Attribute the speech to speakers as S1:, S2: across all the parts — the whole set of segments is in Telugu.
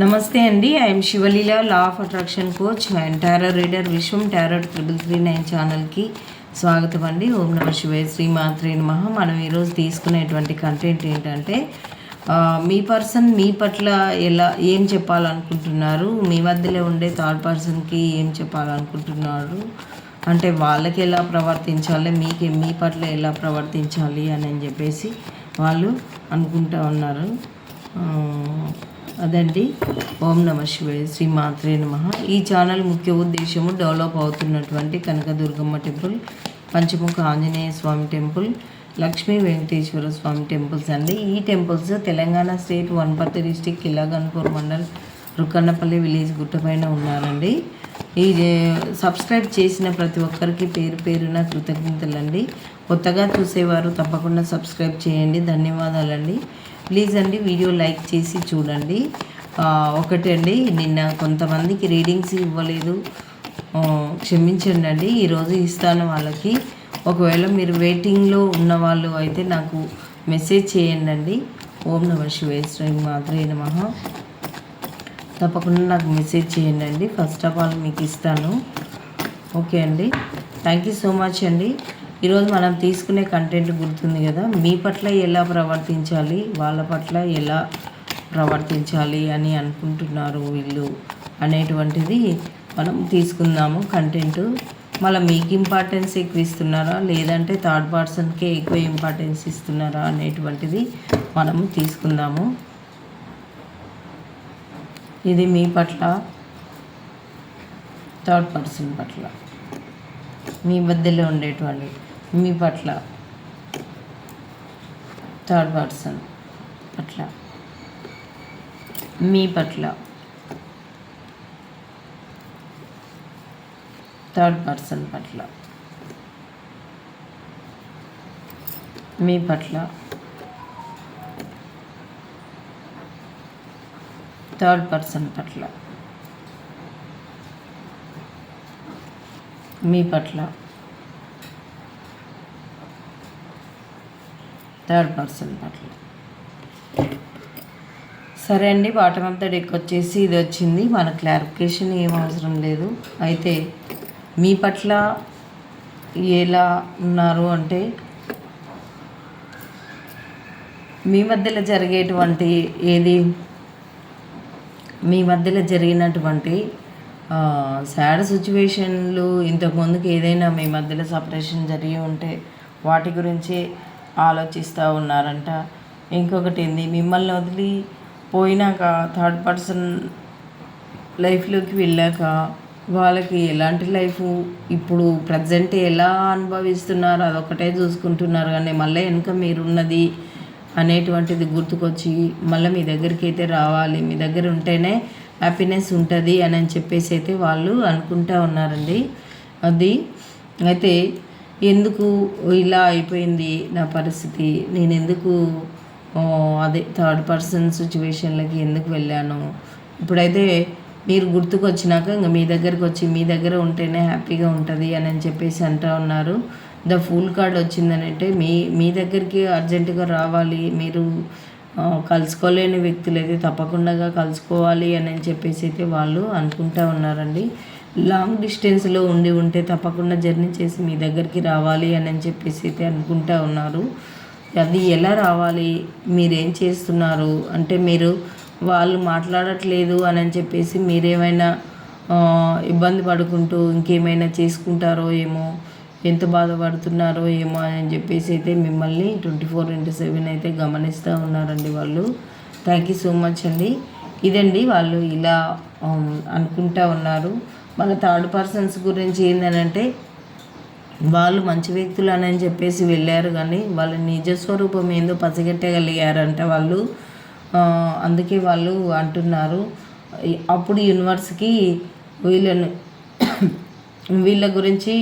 S1: నమస్తే అండి. I'm Sivaleela law of attraction coach and tarot reader Vishwam tarot triple three nine ఛానల్కి స్వాగతం అండి. ఓం నమ శివాయ శ్రీ మాత్రే నమః. మనం ఈరోజు తీసుకునేటువంటి కంటెంట్ ఏంటంటే మీ పర్సన్ మీ పట్ల ఎలా ఏం చెప్పాలనుకుంటున్నారు? మీ మధ్యలో ఉండే థర్డ్ పర్సన్కి ఏం చెప్పాలనుకుంటున్నారు? అంటే వాళ్ళకి ఎలా ప్రవర్తించాలి? మీకు మీ పట్ల ఎలా ప్రవర్తించాలి? అని అని చెప్పేసి వాళ్ళు అనుకుంటా ఉన్నారు. అదండి. ఓం నమ శివాయ. శ్రీ మాత్రే నమ. ఈ ఛానల్ ముఖ్య ఉద్దేశము డెవలప్ అవుతున్నటువంటి Kanakadurgamma temple Panchamukha Anjaneya Swami temple Lakshmi Venkateswara Swami temples అండి. ఈ temples Telangana state Wanaparthy district Kilaganpur mandal Rukkannapalli village గుట్టపైన ఉన్నారండి. ఈ సబ్స్క్రైబ్ చేసిన ప్రతి ఒక్కరికి పేరు పేరున కృతజ్ఞతలండి. కొత్తగా చూసేవారు తప్పకుండా సబ్స్క్రైబ్ చేయండి. ధన్యవాదాలండి. ప్లీజ్ అండి వీడియో లైక్ చేసి చూడండి. ఒకటండి నిన్న కొంతమందికి రీడింగ్స్ ఇవ్వలేదు. క్షమించండి అండి ఈరోజు ఇస్తాను వాళ్ళకి. ఒకవేళ మీరు వెయిటింగ్లో ఉన్న వాళ్ళు అయితే నాకు మెసేజ్ చేయండి అండి. ఓం నమ శివేశ్వరి మాత్రే నమః. తప్పకుండా నాకు మెసేజ్ చేయండి అండి. ఫస్ట్ ఆఫ్ ఆల్ మీకు ఇస్తాను. ఓకే అండి. థ్యాంక్ యూ సో మచ్ అండి. ఈరోజు మనం తీసుకునే కంటెంట్ గుర్తుంది కదా మీ పట్ల ఎలా ప్రవర్తించాలి వాళ్ళ పట్ల ఎలా ప్రవర్తించాలి అని అనుకుంటున్నారు వీళ్ళు అనేటువంటిది మనం తీసుకుందాము కంటెంట్. మళ్ళీ మీకు ఇంపార్టెన్స్ ఎక్కువ ఇస్తున్నారా లేదంటే థర్డ్ పర్సన్కే ఎక్కువ ఇంపార్టెన్స్ ఇస్తున్నారా అనేటువంటిది మనము తీసుకుందాము. ఇది మీ పట్ల థర్డ్ పర్సన్ పట్ల మీ మధ్యలో ఉండేటువంటి మీ పట్ల. థర్డ్ పర్సన్ పట్ల. మీ పట్ల. థర్డ్ పర్సన్ పట్ల. మీ పట్ల. థర్డ్ పర్సన్ పట్ల. మీ పట్ల. థర్డ్ పర్సన్ అట్లా సరే అండి బాటమ్ ఆఫ్ ద డెక్ వచ్చేసి ఇది వచ్చింది. మన క్లారిఫికేషన్ ఏం అవసరం లేదు. అయితే మీ పట్ల ఎలా ఉన్నారు అంటే మీ మధ్యలో జరిగేటువంటి ఏది? మీ మధ్యలో జరిగినటువంటి సాడ్ సిచ్యువేషన్లు ఇంతకుముందుకు ఏదైనా మీ మధ్యలో సపరేషన్ జరిగి ఉంటే వాటి గురించి ఆలోచిస్తూ ఉన్నారంట. ఇంకొకటి ఏంది? మిమ్మల్ని వదిలి పోయినాక థర్డ్ పర్సన్ లైఫ్లోకి వెళ్ళాక వాళ్ళకి ఎలాంటి లైఫ్ ఇప్పుడు ప్రజెంట్ ఎలా అనుభవిస్తున్నారు? అదొకటే చూసుకుంటున్నారు. కానీ మళ్ళీ వెనుక మీరున్నది అనేటువంటిది గుర్తుకొచ్చి మళ్ళీ మీ దగ్గరికి అయితే రావాలి. మీ దగ్గర ఉంటేనే హ్యాపీనెస్ ఉంటుంది అని అని చెప్పేసి అయితే వాళ్ళు అనుకుంటా ఉన్నారండి. అది అయితే ఎందుకు ఇలా అయిపోయింది నా పరిస్థితి? నేను ఎందుకు అదే థర్డ్ పర్సన్ సిచ్యువేషన్లకి ఎందుకు వెళ్ళాను? ఇప్పుడైతే మీరు గుర్తుకు వచ్చినాక ఇంకా మీ దగ్గరికి వచ్చి మీ దగ్గర ఉంటేనే హ్యాపీగా ఉంటుంది అని అని చెప్పేసి అంటూ ఉన్నారు. ద ఫుల్ కార్డ్ వచ్చిందని అంటే మీ మీ దగ్గరికి అర్జెంటుగా రావాలి. మీరు కలుసుకోలేని వ్యక్తులు అయితే తప్పకుండా కలుసుకోవాలి అని అని చెప్పేసి అయితే వాళ్ళు అనుకుంటా ఉన్నారండి. లాంగ్ డిస్టెన్స్లో ఉండి ఉంటే తప్పకుండా జర్నీ చేసి మీ దగ్గరికి రావాలి అని చెప్పేసి అయితే అనుకుంటా ఉన్నారు. అది ఎలా రావాలి? మీరేం చేస్తున్నారు? అంటే మీరు వాళ్ళు మాట్లాడట్లేదు అని చెప్పేసి మీరేమైనా ఇబ్బంది పడుకుంటూ ఇంకేమైనా చేసుకుంటారో ఏమో ఎంత బాధపడుతున్నారో ఏమో అని చెప్పేసి అయితే మిమ్మల్ని ట్వంటీ ఫోర్ ఇంటూ సెవెన్ అయితే గమనిస్తూ ఉన్నారండి వాళ్ళు. థ్యాంక్ యూ సో మచ్ అండి. ఇదండి వాళ్ళు ఇలా అనుకుంటా ఉన్నారు. మన థర్డ్ పర్సన్స్ గురించి ఏంటంటే వాళ్ళు మంచి వ్యక్తులు అని చెప్పేసి వెళ్ళారు కానీ వాళ్ళ నిజ స్వరూపం ఏందో పసిగట్టగలిగారంట వాళ్ళు. అందుకే వాళ్ళు అంటున్నారు. అప్పుడు యూనివర్స్కి వీళ్ళను వీళ్ళ గురించి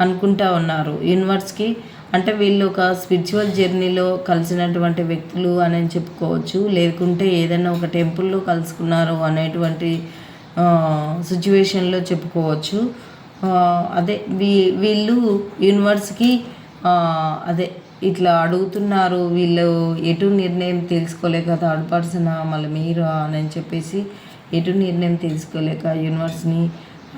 S1: అనుకుంటా ఉన్నారు. యూనివర్స్కి అంటే వీళ్ళు ఒక స్పిరిచువల్ జర్నీలో కలిసినటువంటి వ్యక్తులు అని చెప్పుకోవచ్చు. లేకుంటే ఏదైనా ఒక టెంపుల్లో కలుసుకున్నారు అనేటువంటి సిచ్యువేషన్లో చెప్పుకోవచ్చు. అదే వీ వీళ్ళు యూనివర్స్కి అదే ఇట్లా అడుగుతున్నారు వీళ్ళు ఎటు నిర్ణయం తెలుసుకోలేక థర్డ్ పర్సన్ మళ్ళీ మీరు అని చెప్పేసి ఎటు నిర్ణయం తీసుకోలేక యూనివర్స్ని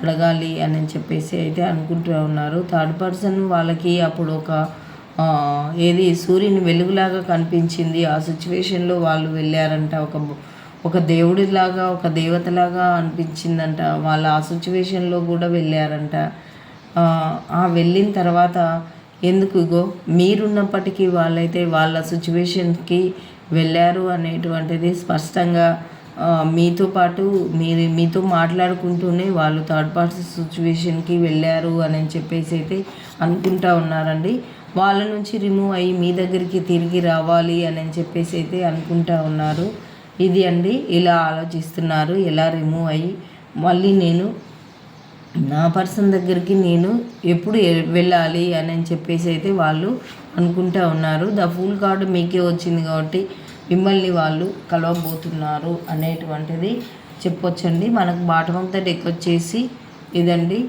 S1: అడగాలి అని చెప్పేసి అయితే అనుకుంటూ ఉన్నారు. థర్డ్ పర్సన్ వాళ్ళకి అప్పుడు ఒక ఏది సూర్యుని వెలుగులాగా కనిపించింది. ఆ సిచ్యువేషన్లో వాళ్ళు వెళ్ళారంట ఒక ఒక దేవుడిలాగా ఒక దేవతలాగా అనిపించిందంట. వాళ్ళు ఆ సిచ్యువేషన్లో కూడా వెళ్ళారంట. ఆ, వెళ్ళిన తర్వాత ఎందుకు ఇగో మీరున్నప్పటికీ వాళ్ళైతే వాళ్ళ సిచ్యువేషన్కి వెళ్ళారు అనేటువంటిది స్పష్టంగా మీతో పాటు మీరు మీతో మాట్లాడుకుంటూనే వాళ్ళు థర్డ్ పార్టీ సిచ్యువేషన్కి వెళ్ళారు అని చెప్పేసి అయితే అనుకుంటా ఉన్నారండి. వాళ్ళ నుంచి రిమూవ్ అయ్యి మీ దగ్గరికి తిరిగి రావాలి అని చెప్పేసి అయితే అనుకుంటా ఉన్నారు. ఇది అండి. ఇలా ఆలోచిస్తున్నారు. ఎలా రిమూవ్ అయ్యి మళ్ళీ నేను నా పర్సన్ దగ్గరికి నేను ఎప్పుడు వెళ్ళాలి అని చెప్పేసి అయితే వాళ్ళు అనుకుంటా ఉన్నారు. ద ఫుల్ కార్డు మీకే వచ్చింది కాబట్టి మిమ్మల్ని వాళ్ళు కలవబోతున్నారు అనేటువంటిది చెప్పొచ్చండి. మనకు బాటం అంతా ద డెక్ వచ్చేసి ఇదండి.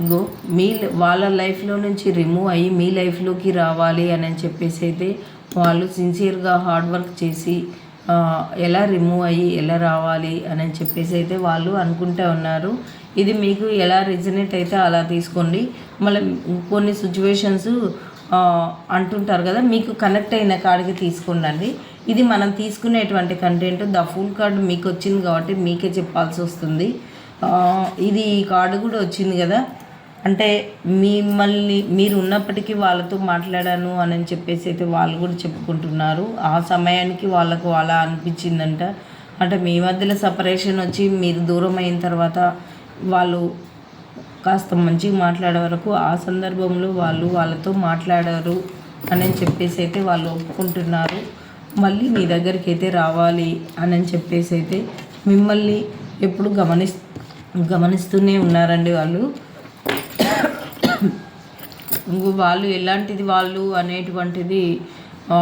S1: ఇంకో మీ వాళ్ళ లైఫ్లో నుంచి రిమూవ్ అయ్యి మీ లైఫ్లోకి రావాలి అని చెప్పేసి అయితే వాళ్ళు సిన్సియర్గా హార్డ్ వర్క్ చేసి ఎలా రిమూవ్ అయ్యి ఎలా రావాలి అని చెప్పేసి అయితే వాళ్ళు అనుకుంటూ ఉన్నారు. ఇది మీకు ఎలా రిజనేట్ అయితే అలా తీసుకోండి. మళ్ళీ కొన్ని సిచ్యువేషన్స్ అంటుంటారు కదా మీకు కనెక్ట్ అయిన కాడికి తీసుకోండి ఇది మనం తీసుకునేటువంటి కంటెంట్ ద ఫుల్ కార్డ్ మీకు వచ్చింది కాబట్టి మీకే చెప్పాల్సి వస్తుంది. ఇది ఈ కార్డు కూడా వచ్చింది కదా. అంటే మిమ్మల్ని మీరు ఉన్నప్పటికీ వాళ్ళతో మాట్లాడాను అని చెప్పేసి అయితే వాళ్ళు కూడా చెప్పుకుంటున్నారు. ఆ సమయానికి వాళ్ళకు అలా అనిపించిందంట. అంటే మీ మధ్యలో సపరేషన్ వచ్చి మీరు దూరం అయిన తర్వాత వాళ్ళు కాస్త మంచిగా మాట్లాడే వరకు ఆ సందర్భంలో వాళ్ళు వాళ్ళతో మాట్లాడారు అని చెప్పేసి అయితే వాళ్ళు ఒప్పుకుంటున్నారు. మళ్ళీ మీ దగ్గరికి అయితే రావాలి అని చెప్పేసి అయితే మిమ్మల్ని ఎప్పుడు గమనిస్ గమనిస్తూనే ఉన్నారండి వాళ్ళు. వాళ్ళు ఎలాంటిది వాళ్ళు అనేటువంటిది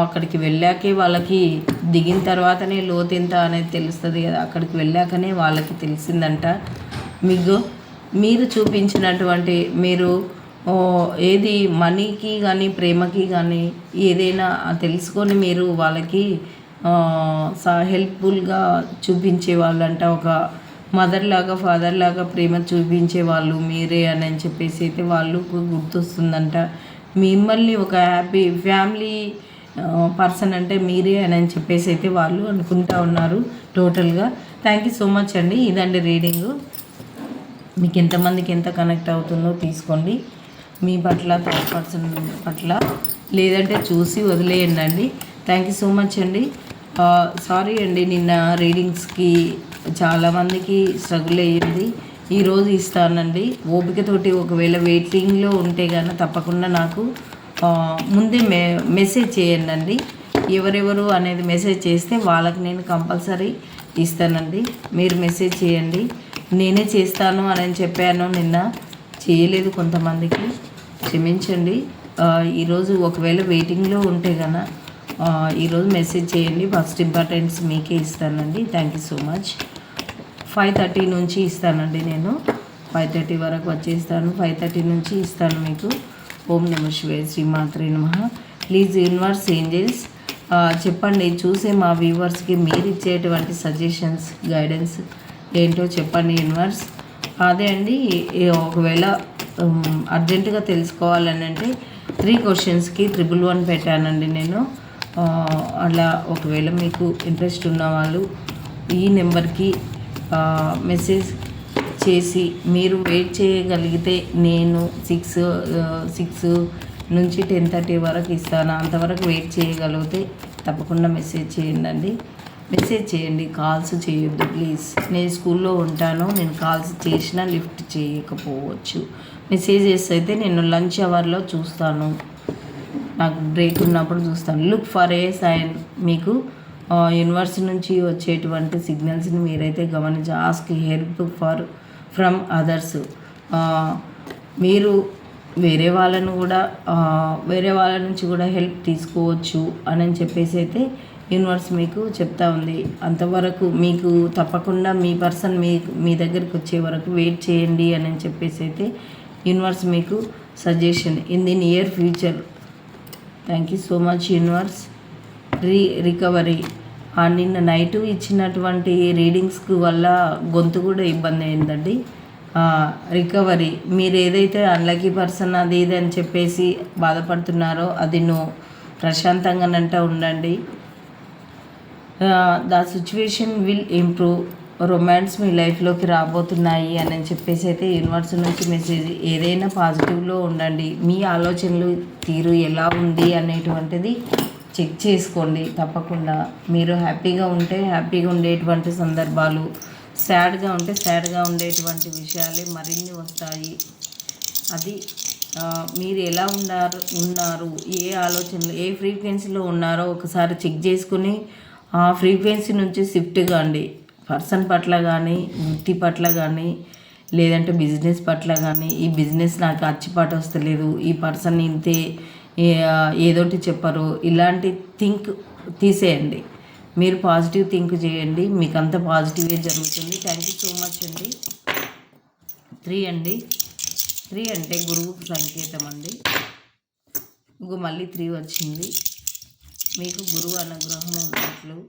S1: అక్కడికి వెళ్ళాకే వాళ్ళకి దిగిన తర్వాతనే లోతెంత అనేది తెలుస్తుంది కదా. అక్కడికి వెళ్ళాకనే వాళ్ళకి తెలిసిందంట. మీకు మీరు చూపించినటువంటి మీరు ఏది మనీకి కానీ ప్రేమకి కానీ ఏదైనా తెలుసుకొని మీరు వాళ్ళకి హెల్ప్ఫుల్గా చూపించే వాళ్ళంట ఒక మదర్ లాగా ఫాదర్ లాగా ప్రేమ చూపించే వాళ్ళు మీరే అని చెప్పేసి అయితే వాళ్ళు గుర్తొస్తుందంట. మిమ్మల్ని ఒక హ్యాపీ ఫ్యామిలీ పర్సన్ అంటే మీరే అని అని చెప్పేసి అయితే వాళ్ళు అనుకుంటా ఉన్నారు టోటల్గా. థ్యాంక్ యూ సో మచ్ అండి. ఇదండి రీడింగు. మీకు ఎంతమందికి ఎంత కనెక్ట్ అవుతుందో తీసుకోండి. మీ పట్ల థర్డ్ పర్సన్ పట్ల. లేదంటే చూసి వదిలేయండి అండి. థ్యాంక్ యూ సో మచ్ అండి. సారీ అండి నిన్న రీడింగ్స్కి చాలామందికి స్ట్రగుల్ అయ్యింది. ఈరోజు ఇస్తానండి. ఓపికతోటి ఒకవేళ వెయిటింగ్లో ఉంటే కనుక తప్పకుండా నాకు ముందే మె మెసేజ్ చేయండి ఎవరెవరు అనేది మెసేజ్ చేస్తే వాళ్ళకి నేను కంపల్సరీ ఇస్తానండి. మీరు మెసేజ్ చేయండి. నేనే చేస్తాను అని చెప్పాను నిన్న. చేయలేదు కొంతమందికి. క్షమించండి. ఈరోజు ఒకవేళ వెయిటింగ్లో ఉంటే కనుక ఈరోజు మెసేజ్ చేయండి. ఫస్ట్ ఇంపార్టెన్స్ మీకే ఇస్తానండి. Thank you so much five thirty నుంచి ఇస్తానండి నేను. ఫైవ్ థర్టీ వరకు వచ్చేస్తాను. ఫైవ్ థర్టీ నుంచి ఇస్తాను మీకు. ఓం నమ శివే శ్రీమాత్రే నమ. ప్లీజ్ యూనివర్స్ ఏంజల్స్ చెప్పండి చూసే మా వ్యూవర్స్కి మీరు ఇచ్చేటువంటి సజెషన్స్ గైడెన్స్ ఏంటో చెప్పండి యూనివర్స్. అదే అండి ఒకవేళ అర్జెంటుగా తెలుసుకోవాలని అంటే త్రీ క్వశ్చన్స్కి ట్రిపుల్ వన్ పెట్టానండి నేను. అలా ఒకవేళ మీకు ఇంట్రెస్ట్ ఉన్న వాళ్ళు ఈ నెంబర్కి మెసేజ్ చేసి మీరు వెయిట్ చేయగలిగితే నేను సిక్స్ సిక్స్ నుంచి టెన్ థర్టీ వరకు ఇస్తాను. అంతవరకు వెయిట్ చేయగలిగితే తప్పకుండా మెసేజ్ చేయండి మెసేజ్ చేయండి కాల్స్ చేయొద్దు ప్లీజ్ నేను స్కూల్లో ఉంటాను నేను కాల్స్ చేసినా లిఫ్ట్ చేయకపోవచ్చు. మెసేజెస్ అయితే నేను లంచ్ అవర్లో చూస్తాను. నాకు బ్రేక్ ఉన్నప్పుడు చూస్తాను. లుక్ ఫర్ ఏ సైన్ మీకు యూనివర్స్ నుంచి వచ్చేటువంటి సిగ్నల్స్ని మీరైతే గమనించి ask help for from others మీరు వేరే వాళ్ళను కూడా వేరే వాళ్ళ నుంచి కూడా హెల్ప్ తీసుకోవచ్చు అని చెప్పేసి అయితే యూనివర్స్ మీకు చెప్తా ఉంది. అంతవరకు మీకు తప్పకుండా మీ పర్సన్ మీ మీ దగ్గరికి వచ్చే వరకు వెయిట్ చేయండి అని చెప్పేసి అయితే యూనివర్స్ మీకు suggestion in the near future thank you so much universe re recovery. నిన్న నైటు ఇచ్చినటువంటి రీడింగ్స్కి వల్ల గొంతు కూడా ఇబ్బంది అయిందండి. రికవరీ. మీరు ఏదైతే అన్లకీ పర్సన్ అది ఇది అని చెప్పేసి బాధపడుతున్నారో అది నువ్వు ప్రశాంతంగానంట ఉండండి. The situation will improve romance మీ లైఫ్లోకి రాబోతున్నాయి అని చెప్పేసి అయితే యూనివర్స్ నుంచి మెసేజ్ ఏదైనా పాజిటివ్లో ఉండండి. మీ ఆలోచనలు తీరు ఎలా ఉంది అనేటువంటిది చెక్ చేసుకోండి తప్పకుండా. మీరు హ్యాపీగా ఉంటే హ్యాపీగా ఉండేటువంటి సందర్భాలు సాడ్గా ఉంటే సాడ్గా ఉండేటువంటి విషయాలే మరిన్ని వస్తాయి. అది మీరు ఎలా ఉన్నారు ఉన్నారు ఏ ఆలోచనలు ఏ ఫ్రీక్వెన్సీలో ఉన్నారో ఒకసారి చెక్ చేసుకుని ఆ ఫ్రీక్వెన్సీ నుంచి షిఫ్ట్ కాండి. పర్సన్ పట్ల కానీ వృత్తి పట్ల కానీ లేదంటే బిజినెస్ పట్ల కానీ ఈ బిజినెస్ నాకు అచ్చిపాటు వస్తలేదు ఈ పర్సన్ ఇంతే ఏదోటి చెప్పరు. ఇలాంటి థింక్ తీసేయండి. మీరు పాజిటివ్ థింక్ చేయండి. మీకు అంత పాజిటివే జరుగుతుంది. థ్యాంక్ యూ సో మచ్ అండి. త్రీ అండి. త్రీ అంటే గురువు సంకేతం అండి. ఇంకో మళ్ళీ త్రీ వచ్చింది. మీకు గురువు అనుగ్రహం ఉన్నట్లు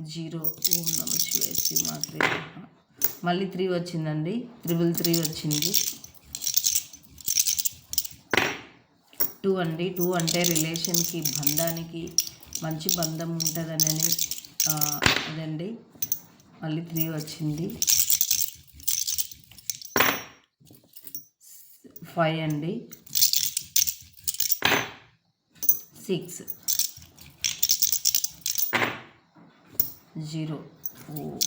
S1: జీరో. ఓం నమ శివాయ మాత్రే మళ్ళీ త్రీ వచ్చిందండి. త్రిబుల్ త్రీ వచ్చింది. టూ అండి. టూ అంటే రిలేషన్కి బంధానికి మంచి బంధం ఉంటుందని అదండి. మళ్ళీ త్రీ వచ్చింది. ఫైవ్ అండి. సిక్స్. జీరో. ఓ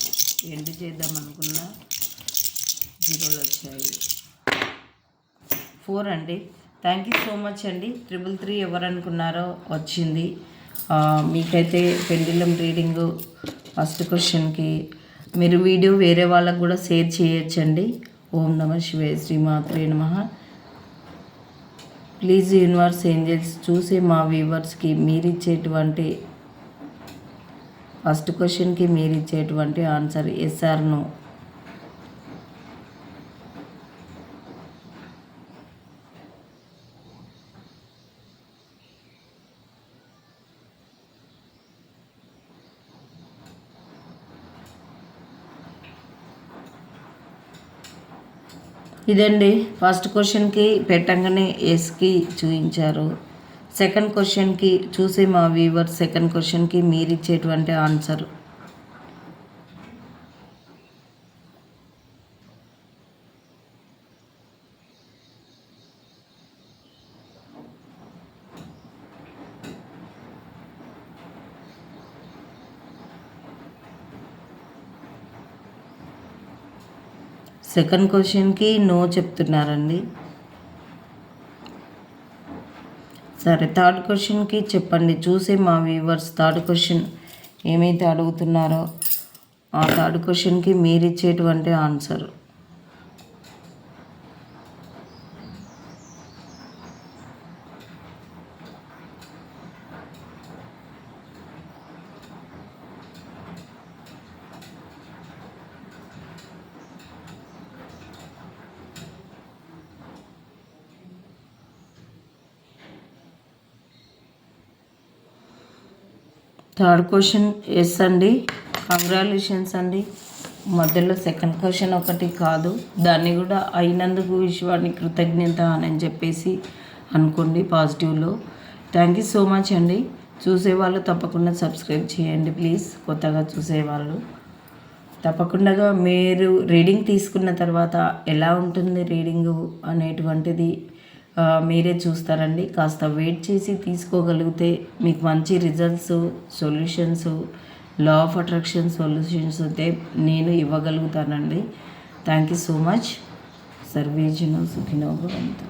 S1: ఎండ్ చేద్దాం అనుకున్నా. జీరోలు వచ్చాయి. ఫోర్ అండి. థ్యాంక్ యూ సో మచ్ అండి. ట్రిపుల్ త్రీ ఎవరనుకున్నారో వచ్చింది. మీకైతే పెండిలం రీడింగ్ ఫస్ట్ క్వశ్చన్కి మీరు వీడియో వేరే వాళ్ళకు కూడా షేర్ చేయొచ్చండి. ఓం నమ శివే శ్రీమాత్రే నమ. ప్లీజ్ యూనివర్స్ ఏంజల్స్ చూసే మా వ్యూవర్స్కి మీరు ఇచ్చేటువంటి ఫస్ట్ క్వశ్చన్కి మీరు ఇచ్చేటువంటి ఆన్సర్ ఎస్ఆర్ను ఇదండి ఫస్ట్ క్వశ్చన్కి పెట్టంగానే ఎస్కి చూపించారు. సెకండ్ క్వశ్చన్కి చూసి మా వీవర్ సెకండ్ క్వశ్చన్కి మీరు ఇచ్చేటువంటి ఆన్సర్ సెకండ్ క్వశ్చన్కి నో చెప్తున్నారండి. సరే థర్డ్ క్వశ్చన్కి చెప్పండి. చూసే మా వ్యూవర్స్ థర్డ్ క్వశ్చన్ ఏమైతే అడుగుతున్నారో ఆ థర్డ్ క్వశ్చన్కి మీరు ఇచ్చేటువంటి ఆన్సర్. థర్డ్ క్వశ్చన్ ఎస్ అండి. కంగ్రాలేషన్స్ అండి. మధ్యలో సెకండ్ క్వశ్చన్ ఒకటి కాదు. దాన్ని కూడా అయినందుకు విశ్వాన్ని కృతజ్ఞత అని చెప్పేసి అనుకోండి పాజిటివ్లో. థ్యాంక్ యూ సో మచ్ అండి. చూసేవాళ్ళు తప్పకుండా సబ్స్క్రైబ్ చేయండి ప్లీజ్. కొత్తగా చూసేవాళ్ళు తప్పకుండా మీరు రీడింగ్ తీసుకున్న తర్వాత ఎలా ఉంటుంది రీడింగు అనేటువంటిది మీరే చూస్తారండి. కాస్త వెయిట్ చేసి తీసుకోగలిగితే మీకు మంచి results solutions law of attraction solutions అయితే నేను ఇవ్వగలుగుతానండి. థ్యాంక్ యూ సో మచ్ సర్వేజను సుఖినో భవంతు